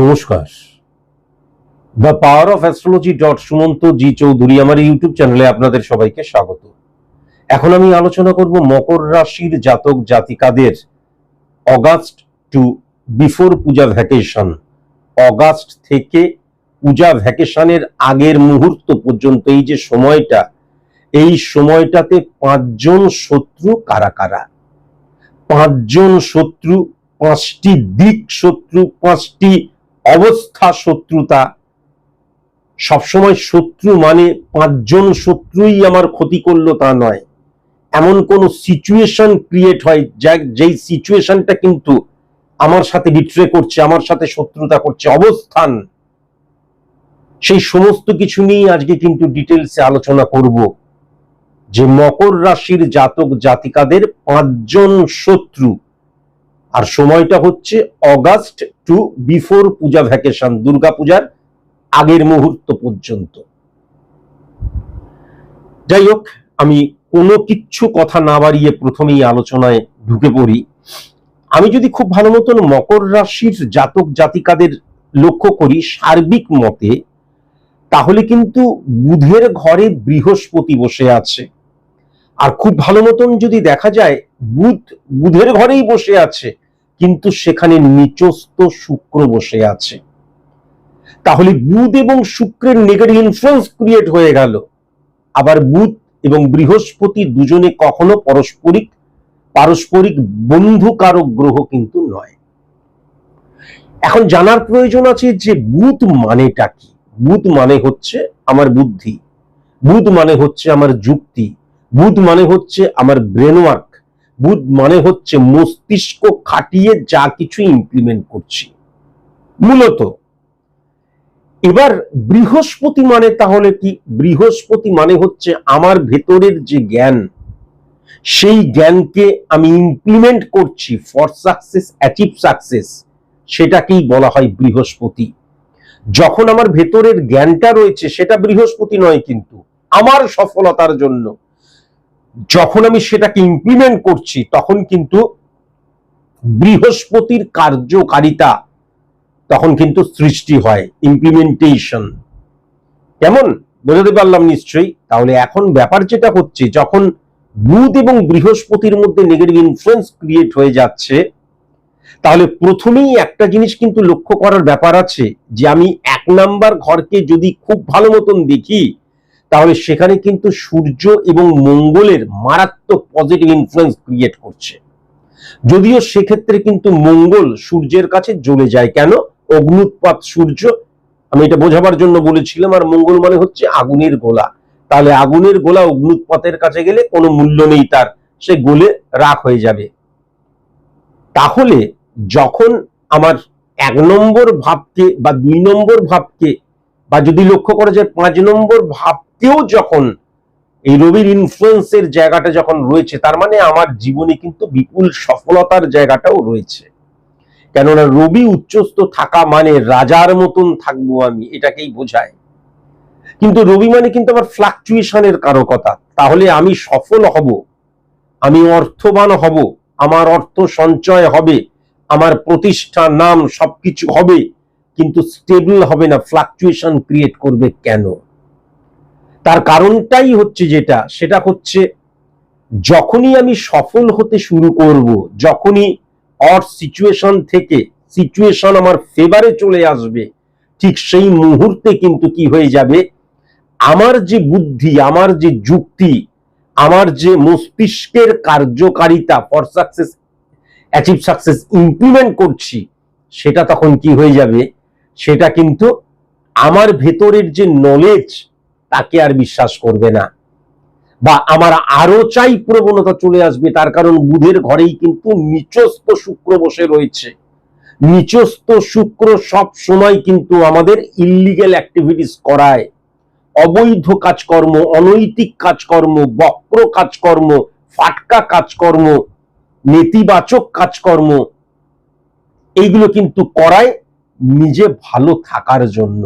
নমস্কার। The power of astrology dot Sumanta G Chowdhury আমার YouTube চ্যানেলে আপনাদের সবাইকে স্বাগত। এখন আমি আলোচনা করব মকর রাশির জাতক জাতিকাদের August to before Puja vacation August থেকে পূজা ভ্যাকেশনের আগের মুহূর্ত পর্যন্ত এই যে সময়টা, এই সময়টাতে পাঁচজন শত্রু কারা কারা? পাঁচজন শত্রু, পাঁচটি দিক শত্রু, পাঁচটি অবস্থা শত্রুতা। সবসময় শত্রু মানে পাঁচজন শত্রুই আমার ক্ষতি করল তা নয়। এমন কোন সিচুয়েশন ক্রিয়েট হয় যা যেই সিচুয়েশনটা কিন্তু আমার সাথে বিট্রে করছে, আমার সাথে শত্রুতা করছে, অবস্থান। সেই সমস্ত কিছু নিয়ে আজকে কিন্তু ডিটেলসে আলোচনা করব। যে মকর রাশির জাতক জাতিকাদের পাঁচজন শত্রু আর সময়টা হচ্ছে August to before Puja vacation Durga পূজার আগের মুহূর্ত পর্যন্ত। যাই হোক, আমি কোনো কিচ্ছু কথা না বাড়িয়ে প্রথমেই আলোচনায় ঢুকে পড়ি। আমি যদি খুব ভালো মতন মকর রাশির জাতক জাতিকাদের লক্ষ্য করি সার্বিক মতে, তাহলে কিন্তু বুধের ঘরে বৃহস্পতি বসে আছে। আর খুব ভালো মতন যদি দেখা যায়, বুধ, বুধের ঘরেই বসে আছে। কিন্তু সেখানে নিচস্থ শুক্র বসে আছে। তাহলে বুধ এবং শুক্রের নেগেটিভ ইনফ্লুয়েন্স ক্রিয়েট হয়ে গেল। আবার বুধ এবং বৃহস্পতি দুজনে কখনো পারস্পরিক পারস্পরিক বন্ধুকারক গ্রহ কিন্তু নয়। এখন জানার প্রয়োজন আছে যে বুধ মানেটা কি? বুধ মানে হচ্ছে আমার বুদ্ধি, বুধ মানে হচ্ছে আমার যুক্তি, বুধ মানে হচ্ছে আমার ব্রেনওয়ার্ক বুধ মানে হচ্ছে মস্তিষ্ক খাটিয়ে যা কিছু ইমপ্লিমেন্ট করছি। মূলত, এবার বৃহস্পতি মানে তাহলে কি? বৃহস্পতি মানে হচ্ছে আমার ভেতরের যে জ্ঞান, সেই জ্ঞানকে আমি ইমপ্লিমেন্ট করছি ফর সাকসেস অ্যাচিভ সাকসেস সেটাকেই বলা হয় বৃহস্পতি। যখন আমার ভেতরের জ্ঞানটা রয়েছে, সেটা বৃহস্পতি নয় কিন্তু, আমার সফলতার জন্য। যখন আমি সেটাকে ইমপ্লিমেন্ট করছি, তখন কিন্তু বৃহস্পতির কার্যকারিতা তখন কিন্তু সৃষ্টি হয় ইমপ্লিমেন্টেশন কেমন? বোঝাতে পারলাম নিশ্চয়ই? তাহলে এখন ব্যাপার যেটা হচ্ছে, যখন বুধ এবং বৃহস্পতির মধ্যে নেগেটিভ ইনফ্লুয়েন্স ক্রিয়েট হয়ে যাচ্ছে, তাহলে প্রথমেই একটা জিনিস কিন্তু লক্ষ্য করার ব্যাপার আছে যে, আমি এক নাম্বার ঘরকে যদি খুব ভালো মতন দেখি তাহলে সেখানে কিন্তু সূর্য এবং মঙ্গলের মারাত্মক পজিটিভ ইনফ্লুয়েন্স ক্রিয়েট করছে। যদিও সেক্ষেত্রে কিন্তু মঙ্গল সূর্যের কাছে জ্বলে যায়। কেন? অগ্নুৎপাত সূর্য, আমি এটা বোঝাবার জন্য বলেছিলাম, আর মঙ্গল মানে হচ্ছে আগুনের গোলা। তাহলে আগুনের গোলা অগ্নুৎপাতের কাছে গেলে কোনো মূল্য নেই তার, সে গোলে রাখ হয়ে যাবে। তাহলে যখন আমার এক নম্বর ভাবকে বা দুই নম্বর ভাবকে বা যদি লক্ষ্য করা যায়, পাঁচ নম্বর ভাবকেও যখন এই রবির ইনফ্লুয়েন্সের জায়গাটা যখন রয়েছে, তার মানে আমার জীবনে কিন্তু বিপুল সফলতার জায়গাটাও রয়েছে। কেননা রবি উচ্চস্থ থাকা মানে রাজার মতন থাকব আমি, এটাকেই বোঝায়। কিন্তু রবি মানে কিন্তু আমার ফ্লাকচুয়েশনের কারও কথা। তাহলে আমি সফল হব, আমি অর্থবান হব, আমার অর্থ সঞ্চয় হবে, আমার প্রতিষ্ঠা নাম সবকিছু হবে, কিন্তু স্টেবল হবে না ফ্লাকচুয়েশন ক্রিয়েট করবে কেন? তার কারণটাই হচ্ছে যেটা, সেটা হচ্ছে যখনই আমি সফল হতে শুরু করব, যখনই অর সিচুয়েশন থেকে সিচুয়েশন আমার ফেভারে চলে আসবে, ঠিক সেই মুহূর্তে কিন্তু কি হয়ে যাবে? আমার যে বুদ্ধি, আমার যে যুক্তি, আমার যে মস্তিষ্কের কার্যকারিতা for success achieve success implement করছি, সেটা তখন কি হয়ে যাবে? সেটা কিন্তু আমার ভেতরের যে নলেজ তাকে আর বিশ্বাস করবে না। বা আমার আরও চাই প্রবণতা চলে আসবে, তার কারণ বুধের ঘরেই কিন্তু নিচস্থ শুক্র বসে রয়েছে। নিচস্থ শুক্র সব সময় কিন্তু আমাদের ইলিগেল অ্যাক্টিভিটিস করায়। অবৈধ কাজকর্ম, অনৈতিক কাজকর্ম, বক্র কাজকর্ম, ফাটকা কাজকর্ম, নেতিবাচক কাজকর্ম, এইগুলো কিন্তু করায় নিজে ভালো থাকার জন্য।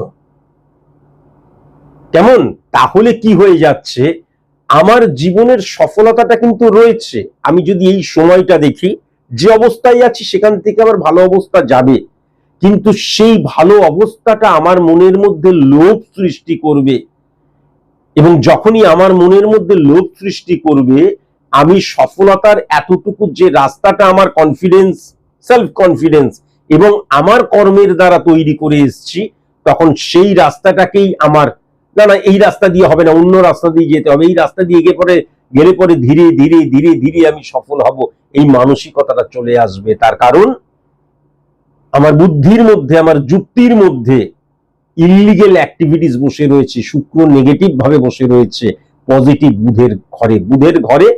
কেমন? তাহলে কি হয়ে যাচ্ছে? আমার জীবনের সফলতাটা কিন্তু রয়েছে। আমি যদি এই সময়টা দেখি, যে অবস্থায় আছি সেখান থেকে আমার ভালো অবস্থা যাবে। কিন্তু সেই ভালো অবস্থাটা আমার মনের মধ্যে লোভ সৃষ্টি করবে। এবং যখনই আমার মনের মধ্যে লোভ সৃষ্টি করবে, আমি সফলতার এতটুকু যে রাস্তাটা আমার কনফিডেন্স সেলফ কনফিডেন্স এবং আমার কর্মের দ্বারা তৈরি করে এসেছি, তখন সেই রাস্তাটাকেই আমার না না, এই রাস্তা দিয়ে হবে না, অন্য রাস্তা দিয়ে যেতে হবে। এই রাস্তা দিয়ে গিয়ে পরে গেলে পরে ধীরে ধীরে ধীরে ধীরে আমি সফল হব। এই মানসিকতাটা চলে আসবে। তার কারণ, আমার বুদ্ধির মধ্যে, আমার যুক্তির মধ্যে ইলিগেল অ্যাক্টিভিটিস বসে রয়েছে, শুক্র নেগেটিভ ভাবে বসে রয়েছে পজিটিভ বুধের ঘরে বুধের ঘরে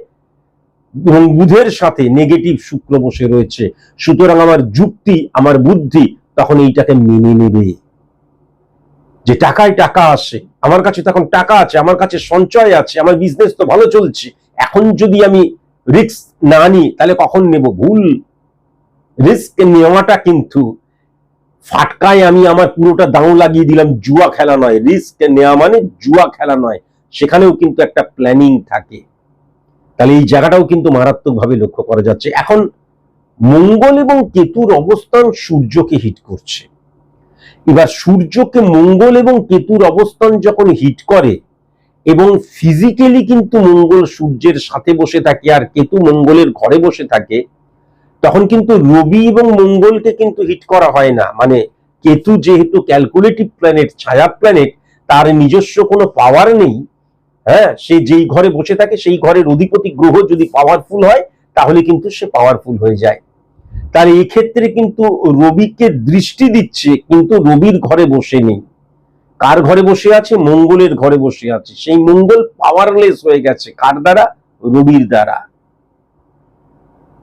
এবং বুধের সাথে নেগেটিভ শুক্র বসে রয়েছে। সুতরাং আমার যুক্তি, আমার বুদ্ধি তখন এইটাকে মেনে নেবে। যে টাকায় টাকা আসে, আমার কাছে তখন টাকা আছে, আমার কাছে সঞ্চয় আছে, আমার বিজনেস তো ভালো চলছে, এখন যদি আমি রিস্ক না নিই, তাহলে কখন নেব? ভুল। রিস্ক নেওয়াটা কিন্তু ফাটকায় আমি আমার পুরোটা দাঁও লাগিয়ে দিলাম, জুয়া খেলা নয়। রিস্ক নেওয়া মানে জুয়া খেলা নয়। সেখানেও কিন্তু একটা প্ল্যানিং থাকে। তাহলে এই জায়গাটাও কিন্তু মারাত্মকভাবে লক্ষ্য করা যাচ্ছে। এখন মঙ্গল এবং কেতুর অবস্থান সূর্যকে হিট করছে। এবার সূর্যকে মঙ্গল এবং কেতুর অবস্থান যখন হিট করে, এবং ফিজিক্যালি কিন্তু মঙ্গল সূর্যের সাথে বসে থাকে আর কেতু মঙ্গলের ঘরে বসে থাকে, তখন কিন্তু রবি এবং মঙ্গলকে কিন্তু হিট করা হয় না। মানে কেতু যেহেতু ক্যালকুলেটিভ প্ল্যানেট ছায়া প্ল্যানেট তার নিজস্ব কোনো পাওয়ার নেই হ্যাঁ সে যেই ঘরে বসে থাকে সেই ঘরের অধিপতি গ্রহ যদি পাওয়ারফুল হয়, তাহলে কিন্তু সে পাওয়ারফুল হয়ে যায়। তার এই ক্ষেত্রে কিন্তু রবিকে দৃষ্টি দিচ্ছে, কিন্তু রবির ঘরে বসে নেই। কার ঘরে বসে আছে? মঙ্গলের ঘরে বসে আছে। সেই মঙ্গল পাওয়ারলেস হয়ে গেছে। কার দ্বারা? রবির দ্বারা।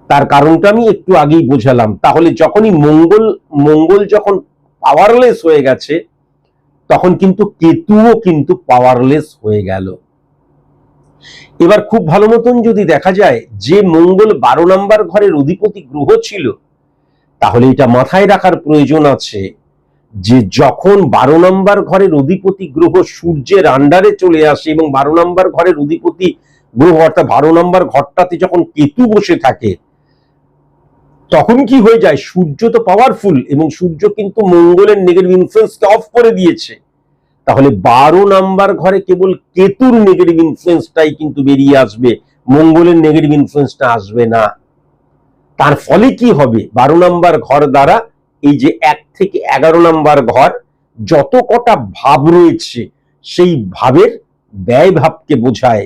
তার কারণটা আমি একটু আগেই বোঝালাম। তাহলে যখনই মঙ্গল মঙ্গল যখন পাওয়ারলেস হয়ে গেছে, তখন কিন্তু কেতুও কিন্তু পাওয়ারলেস হয়ে গেল। এবার খুব ভালো মতন যদি দেখা যায় যে মঙ্গল বারো নাম্বার ঘরের অধিপতি গ্রহ ছিল, তাহলে এটা মাথায় রাখার প্রয়োজন আছে যে যখন বারো নম্বর ঘরের অধিপতি গ্রহ সূর্যের আন্ডারে চলে আসে এবং বারো নম্বর ঘরের অধিপতি গ্রহ অর্থাৎ বারো নম্বর ঘরটাতে যখন কেতু বসে থাকে, তখন কি হয়ে যায়? সূর্য তো পাওয়ারফুল এবং সূর্য কিন্তু মঙ্গলের নেগেটিভ ইনফ্লুয়েন্সকে অফ করে দিয়েছে। তাহলে বারো নাম্বার ঘরে কেবল কেতুর নেগেটিভ ইনফ্লুয়েন্সটাই কিন্তু বেরিয়ে আসবে, মঙ্গলের নেগেটিভ ইনফ্লুয়েন্সটা আসবে না। তার ফলে কি হবে? বারো নাম্বার ঘর দ্বারা এই যে এক থেকে এগারো নাম্বার ঘর, যত কটা ভাব রয়েছে, সেই ভাবের ব্যয় ভাবকে বোঝায়।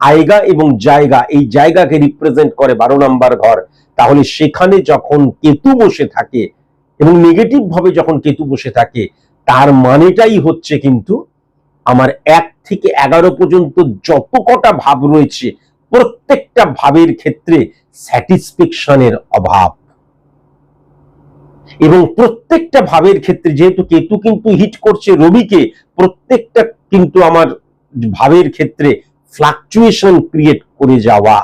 আয়গা এবং জায়গা, এই জায়গাকে রিপ্রেজেন্ট করে বারো নাম্বার ঘর। তাহলে সেখানে যখন কেতু বসে থাকে এবং নেগেটিভ ভাবে যখন কেতু বসে থাকে তার মানেটাই হচ্ছে কিন্তু আমার এক থেকে এগারো পর্যন্ত যত কটা ভাব রয়েছে, প্রত্যেকটা ভাবের ক্ষেত্রে স্যাটিসফ্যাকশনের অভাব। এবং প্রত্যেকটা ভাবের ক্ষেত্রে যেহেতু কেতু কিন্তু হিট করছে রবিকে, প্রত্যেকটা কিন্তু আমার ভাবের ক্ষেত্রে ফ্লাকচুয়েশন ক্রিয়েট করে যাওয়া।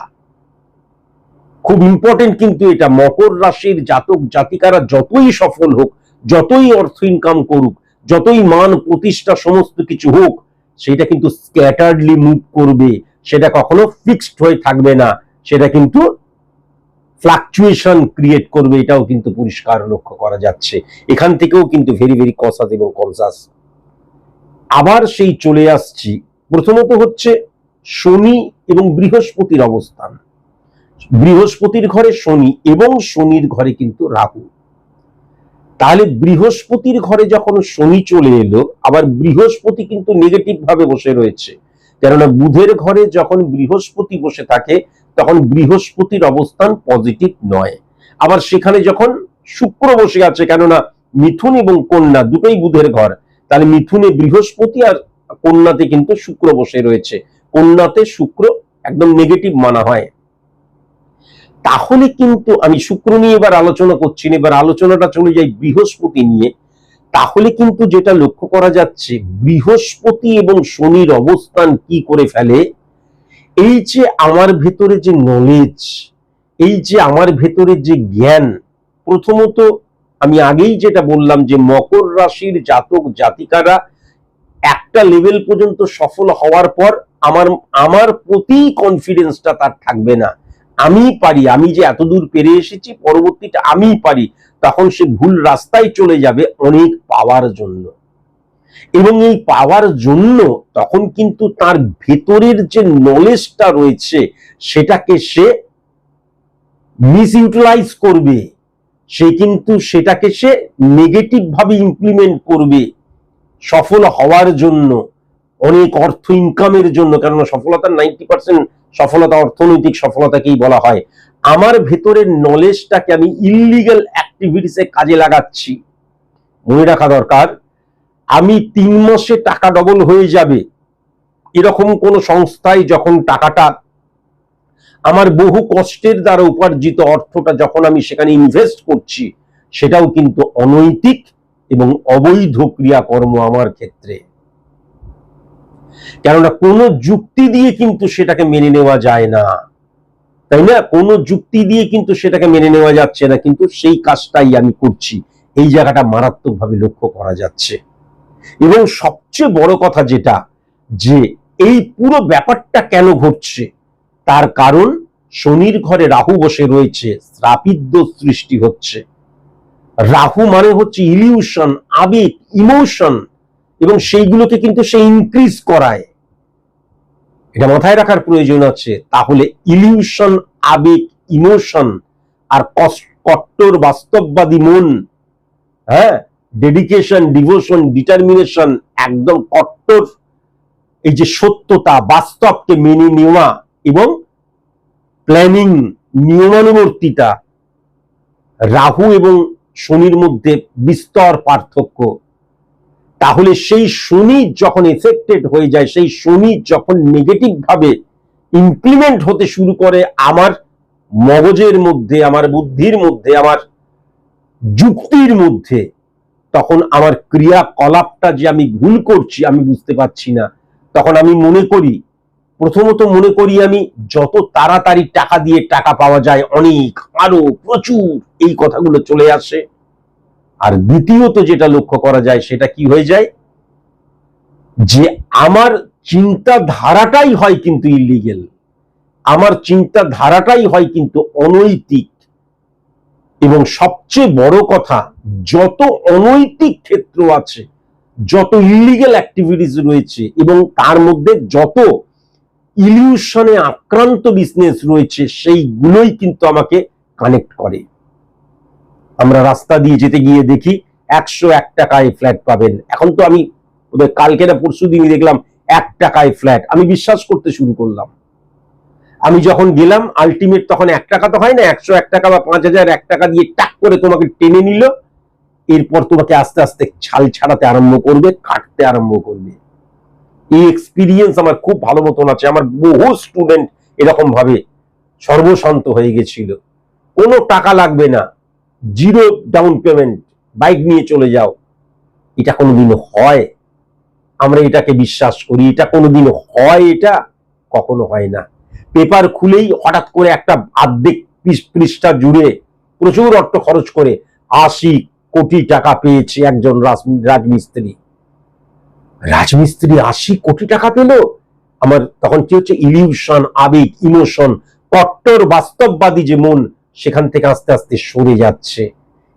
খুব ইম্পর্টেন্ট কিন্তু এটা, মকর রাশির জাতক জাতিকারা যতই সফল হোক, যতই অর্থ ইনকাম করুক যতই মান, প্রতিষ্ঠা, সমস্ত কিছু হোক, সেটা কিন্তু স্ক্যাটার্ডলি মুভ করবে। সেটা কখনো ফিক্সড হয়ে থাকবে না। সেটা কিন্তু ফ্লাকচুয়েশন ক্রিয়েট করবে, এটাও কিন্তু পরিষ্কার লক্ষ্য করা যাচ্ছে। এখান থেকেও কিন্তু ভেরি ভেরি কসাস এবং কনসাস আবার সেই চলে আসছি। প্রথমত হচ্ছে শনি এবং বৃহস্পতির অবস্থান। বৃহস্পতির ঘরে শনি এবং শনির ঘরে কিন্তু রাহু। তাহলে বৃহস্পতির ঘরে যখন শনি চলে এলো, আবার বৃহস্পতি কিন্তু নেগেটিভ ভাবে বসে রয়েছে। কেননা বুধের ঘরে যখন বৃহস্পতি বসে থাকে, তখন বৃহস্পতির অবস্থান পজিটিভ নয়। আবার সেখানে যখন শুক্র বসে আছে, কেননা মিথুন এবং কন্যা দুটোই বুধের ঘর, তাহলে মিথুনে বৃহস্পতি আর কন্যাতে কিন্তু শুক্র বসে রয়েছে। কন্যাতে শুক্র একদম নেগেটিভ মানা হয়। তাহলে কিন্তু আমি শুক্র নিয়ে এবার আলোচনা করছি না, এবার আলোচনাটা চলে যায় বৃহস্পতি নিয়ে। তাহলে কিন্তু যেটা লক্ষ্য করা যাচ্ছে, বৃহস্পতি এবং শনির অবস্থান কি করে ফেলে? এই যে আমার ভেতরে যে নলেজ এই যে আমার ভেতরে যে জ্ঞান, প্রথমত আমি আগেই যেটা বললাম যে মকর রাশির জাতক জাতিকারা একটা লেভেল পর্যন্ত সফল হওয়ার পর আমার আমার প্রতি কনফিডেন্সটা তার থাকবে না। আমিই পারি, আমি যে এতদূর পেরে এসেছি পরবর্তীটা আমিই পারি, তখন সে ভুল রাস্তায় চলে যাবে অনেক পাওয়ার জন্য। এবং এই পাওয়ার জন্য তখন কিন্তু তার ভেতরের যে নলেজটা রয়েছে, সেটাকে সে মিস ইউটিলাইজ করবে। সে কিন্তু সেটাকে সে নেগেটিভ ভাবে ইমপ্লিমেন্ট করবে সফল হওয়ার জন্য, অনেক অর্থ ইনকামের জন্য, কেননা সফলতার নাইনটি পার্সেন্ট সফলতা অর্থনৈতিক সফলতাকেই বলা হয়। আমার ভেতরের নলেজটাকে আমি ইলিগাল অ্যাক্টিভিটিসে কাজে লাগাচ্ছি। মনে রাখা দরকার, আমি তিন মাসে টাকা ডবল হয়ে যাবে। এরকম কোন সংস্থায় যখন টাকাটা আমার বহু কষ্টের দ্বারা উপার্জিত অর্থটা যখন আমি সেখানে ইনভেস্ট করছি, সেটাও কিন্তু অনৈতিক এবং অবৈধ ক্রিয়াকর্ম আমার ক্ষেত্রে। কেননা কোনো যুক্তি দিয়ে কিন্তু সেটাকে মেনে নেওয়া যায় না। তাই না? কোনো যুক্তি দিয়ে কিন্তু সেটাকে মেনে নেওয়া যাচ্ছে না, কিন্তু সেই কাজটাই আমি করছি। এই জায়গাটা মারাত্মকভাবে লক্ষ্য করা যাচ্ছে। এবং সবচেয়ে বড় কথা যেটা, যে এই পুরো ব্যাপারটা কেন ঘটছে? তার কারণ শনির ঘরে রাহু বসে রয়েছে শ্রাপিদ্য সৃষ্টি হচ্ছে। রাহু মানে হচ্ছে ইলিউশন আবেগ ইমোশন এবং সেইগুলোকে কিন্তু সে ইনক্রিজ করায়। এটা মাথায় রাখার প্রয়োজন আছে। তাহলে ইলিউশন আবেগ ইমোশন আর কট্টর, বাস্তববাদী মন হ্যাঁ? ডেডিকেশন ডিভোশন ডিটারমিনেশন একদম কট্টর। এই যে সত্যতা, বাস্তবকে মেনে নেওয়া এবং প্ল্যানিং নিয়মানুবর্তিতা, রাহু এবং শনির মধ্যে বিস্তর পার্থক্য। তাহলে সেই শনি যখন এফেক্টেড হয়ে যায়, সেই শনি যখন নেগেটিভ ভাবে ইমপ্লিমেন্ট হতে শুরু করে আমার মগজের মধ্যে, আমার বুদ্ধির মধ্যে, আমার যুক্তির মধ্যে, তখন আমার ক্রিয়াকলাপটা যে আমি ভুল করছি আমি বুঝতে পারছি না। তখন আমি মনে করি, প্রথমত মনে করি আমি যত তাড়াতাড়ি টাকা দিয়ে টাকা পাওয়া যায়, অনেক, আরও প্রচুর এই কথাগুলো চলে আসে। আর দ্বিতীয়ত যেটা লক্ষ্য করা যায়, সেটা কি হয়ে যায়? যে আমার চিন্তাধারাটাই হয় কিন্তু ইলিগেল আমার চিন্তাধারাটাই হয় কিন্তু অনৈতিক। এবং সবচেয়ে বড় কথা, যত অনৈতিক ক্ষেত্র আছে, যত ইলিগেল অ্যাক্টিভিটিস রয়েছে, এবং তার মধ্যে যত ইলিউশনে আক্রান্ত বিজনেস রয়েছে, সেইগুলোই কিন্তু আমাকে কানেক্ট করে। আমরা রাস্তা দিয়ে যেতে গিয়ে দেখি একশো এক টাকায় ফ্ল্যাট পাবেন। এখন তো আমি ওদের কালকে না পরশু দিনই দেখলাম এক টাকায় ফ্ল্যাট আমি বিশ্বাস করতে শুরু করলাম। আমি যখন গেলাম আলটিমেট তখন এক টাকা তো হয় না, একশো এক টাকা বা পাঁচ হাজার এক টাকা দিয়ে টাক করে তোমাকে টেনে নিল। এরপর তোমাকে আস্তে আস্তে ছাল ছাড়াতে আরম্ভ করবে, কাটতে আরম্ভ করবে। এই এক্সপিরিয়েন্স আমার খুব ভালো মতন আছে। আমার বহু স্টুডেন্ট এরকম ভাবে সর্বশান্ত হয়ে গেছিল। কোনো টাকা লাগবে না। জিরো ডাউন পেমেন্ট, বাইক নিয়ে চলে যাও। এটা কোনোদিন হয়। আমরা এটাকে বিশ্বাস করি, এটা কোনোদিন হয়, এটা কখনো হয় না। পেপার খুলেই হঠাৎ করে একটা আর্ধেক পৃষ- পৃষ্ঠা জুড়ে প্রচুর অর্থ খরচ করে আশি কোটি টাকা পেয়েছে একজন রাজ- রাজমিস্ত্রি। রাজমিস্ত্রি আশি কোটি টাকা পেল? আমার তখন কি হচ্ছে? ইলিউশন, আবেগ, ইমোশন, কট্টর, বাস্তববাদী যে মন সেখান থেকে আস্তে আস্তে সরে যাচ্ছে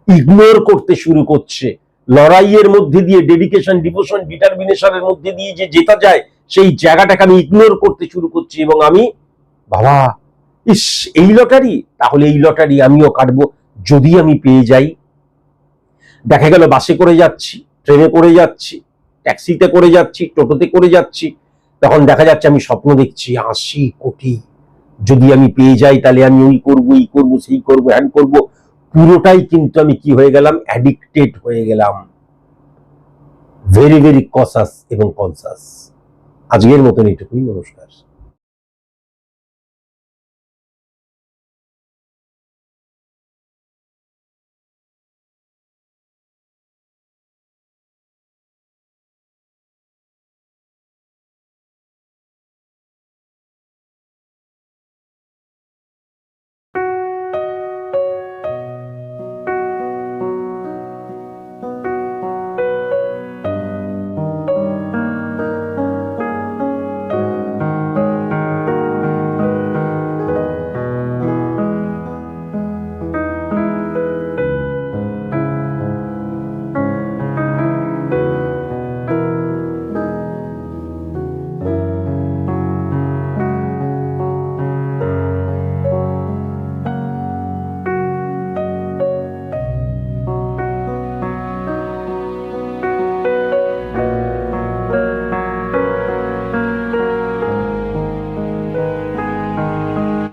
ইগনোর করতে শুরু করছে। লড়াইয়ের মধ্যে দিয়ে ডেডিকেশন ডিভোশন ডিটারমিনেশনের মধ্যে দিয়ে যে জেতা যায়, সেই জায়গাটাকে আমি ইগনোর করতে শুরু করছি এবং আমি, বাবা, ইস, এই লটারি? তাহলে এই লটারি আমিও কাটবো, যদি আমি পেয়ে যাই। দেখা গেল বাসে করে যাচ্ছি, ট্রেনে করে যাচ্ছি ট্যাক্সিতে করে যাচ্ছি, টোটোতে করে যাচ্ছি। তখন দেখা যাচ্ছে আমি স্বপ্ন দেখছি আশি কোটি যদি আমি পেয়ে যাই, তাহলে আমি ওই করব, এই করব, সেই করব, হ্যান করব। পুরোটাই কিন্তু আমি কি হয়ে গেলাম? অ্যাডিক্টেড হয়ে গেলাম। ভেরি ভেরি কসাস এবং কনসাস আজকের মতন এটুকুই, নমস্কার।